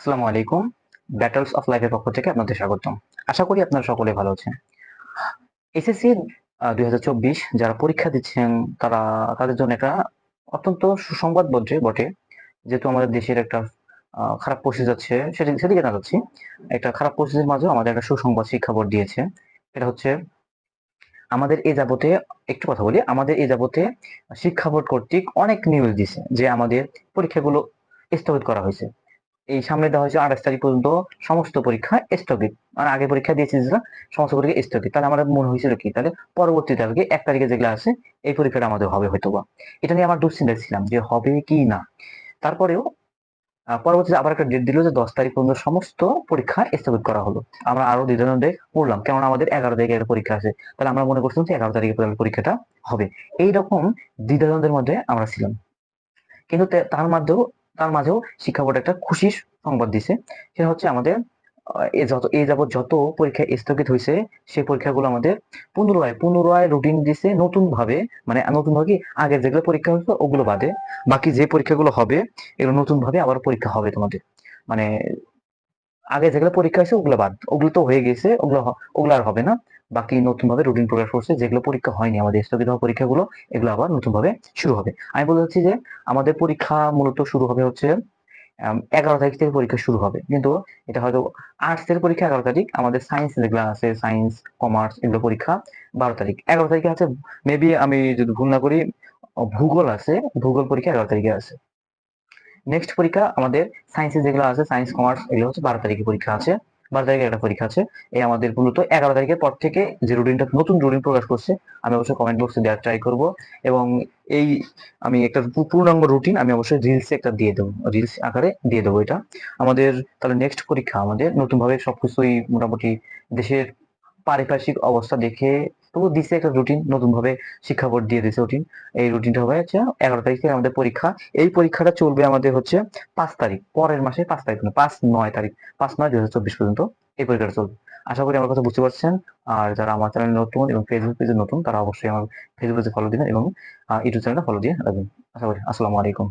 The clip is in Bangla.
আসসালামু আলাইকুম। ব্যাটলস অফ লাইফের পক্ষ থেকে আপনাদের স্বাগতম। আশা করি আপনারা সকলে ভালো আছেন। এসএসসি দুই হাজার চব্বিশ যারা পরীক্ষা দিচ্ছেন, তারা, তাদের জন্য একটা অত্যন্ত সুসংবাদ বটে বটে। যেহেতু আমাদের দেশের একটা খারাপ পরিস্থিতি যাচ্ছে সেদিকে সেদিকে না যাচ্ছি। একটা খারাপ পরিস্থিতির মাঝেও আমাদের একটা সুসংবাদ শিক্ষা বোর্ড দিয়েছে। এটা হচ্ছে, আমাদের এই যাবতে, একটু কথা বলি, আমাদের এই যাবতে শিক্ষা বোর্ড কর্তৃক অনেক নিউজ দিছে যে আমাদের পরীক্ষাগুলো স্থগিত করা হয়েছে। এই সামনে দেওয়া হয়েছে আঠাশ তারিখ পর্যন্ত সমস্ত পরীক্ষা স্থগিত। মানে আগে পরীক্ষা দিয়েছি যেটা সমস্ত পরীক্ষা স্থগিত। তাহলে আমার মনে হয়েছিল কি? তাহলে পরবর্তী তারিখে এক তারিখে যেগুলো আছে, এই পরীক্ষাটা আমাদের হবে হয়তো বা এটা নিয়ে আমার দুশ্চিন্তা ছিলাম যে হবে কি না। তারপরেও পরবর্তীতে আবার একটা ডেট দিল যে দশ তারিখ পর্যন্ত সমস্ত পরীক্ষা স্থগিত করা হলো। আমরা আরও দ্বিধাদ্বন্দ্বে পড়লাম, কেননা আমাদের এগারো তারিখে একটা পরীক্ষা আছে। তাহলে আমরা মনে করছিলাম যে এগারো তারিখে পর্যন্ত পরীক্ষাটা হবে। এইরকম দ্বিধাদ্বন্দ্বের মধ্যে আমরা ছিলাম। কিন্তু তার মাঝেও তার মাঝেও শিক্ষা বোর্ড একটা খুশির সংবাদ দিছে। সেটা হচ্ছে আমাদের এ যত এই যাবত যত পরীক্ষা স্থগিত হয়েছে, সেই পরীক্ষাগুলো আমাদের পুনরায় পুনরায় রুটিন দিছে নতুন ভাবে মানে নতুন ভাবে আগে যেগুলো পরীক্ষা হয়েছে ওগুলো বাদে। বাকি যে পরীক্ষাগুলো হবে, এগুলো নতুন ভাবে আবার পরীক্ষা হবে তোমাদের। মানে আগে যেগুলো পরীক্ষা হয়েছে ওগুলো বাদ। ওগুলো তো হয়ে গেছে, ওগুলো ওগুলো আর হবে না। বাকি নতুন ভাবে রুটিন প্রকাশ করছে, যেগুলো পরীক্ষা হয়নি আমাদের স্থগিত হওয়া পরীক্ষাগুলো, এগুলো আবার নতুন ভাবে শুরু হবে। আমি বলতে চাচ্ছি যে আমাদের পরীক্ষা মূলত শুরু হবে হচ্ছে এগারো তারিখ থেকে পরীক্ষা শুরু হবে। কিন্তু এটা হয়তো আর্টস এর পরীক্ষা এগারো তারিখ, আমাদের সায়েন্স যেগুলো আছে সায়েন্স কমার্স এগুলো পরীক্ষা বারো তারিখ। এগারো তারিখে আছে মেবি আমি যদি ভুল না করি, ভূগোল আছে, ভূগোল পরীক্ষা এগারো তারিখে আছে। নেক্সট পরীক্ষা আমাদের সায়েন্সের যেগুলো আছে সায়েন্স কমার্স এগুলো হচ্ছে বারো তারিখে পরীক্ষা আছে। বারো তারিখে একটা পরীক্ষা আছে। এই আমাদের মূলত এগারো তারিখের পর থেকে যে রুটিনটা নতুন রুটিন প্রকাশ করছে, আমি অবশ্যই কমেন্ট বক্সে দেওয়ার ট্রাই করব। এবং এই আমি একটা পূর্ণাঙ্গ রুটিন আমি অবশ্যই রিলসে একটা দিয়ে দেবো রিলস আকারে দিয়ে দেবো এটা। আমাদের তাহলে নেক্সট পরীক্ষা, আমাদের নতুনভাবে সবকিছুই মোটামুটি দেশের পারিপার্শ্বিক অবস্থা দেখে তবু দিছে একটা রুটিন নতুন ভাবে শিক্ষা বোর্ড দিয়ে দিছে রুটিন এই রুটিনটা হবে হচ্ছে এগারো তারিখ থেকে আমাদের পরীক্ষা। এই পরীক্ষাটা চলবে আমাদের হচ্ছে পাঁচ তারিখ, পরের মাসে পাঁচ তারিখ না পাঁচ নয় তারিখ, পাঁচ নয় দুই চব্বিশ পর্যন্ত এই পরীক্ষাটা চলবে। আশা করি আমার কথা বুঝতে পারছেন। আর যারা আমার চ্যানেল নতুন এবং ফেসবুক পেজে নতুন, তারা অবশ্যই আমার ফেসবুক পেজে ফলো দিবেন এবং ইউটিউব চ্যানেলটা ফলো দিয়ে রাখবেন। আশা করি। আসসালামু আলাইকুম।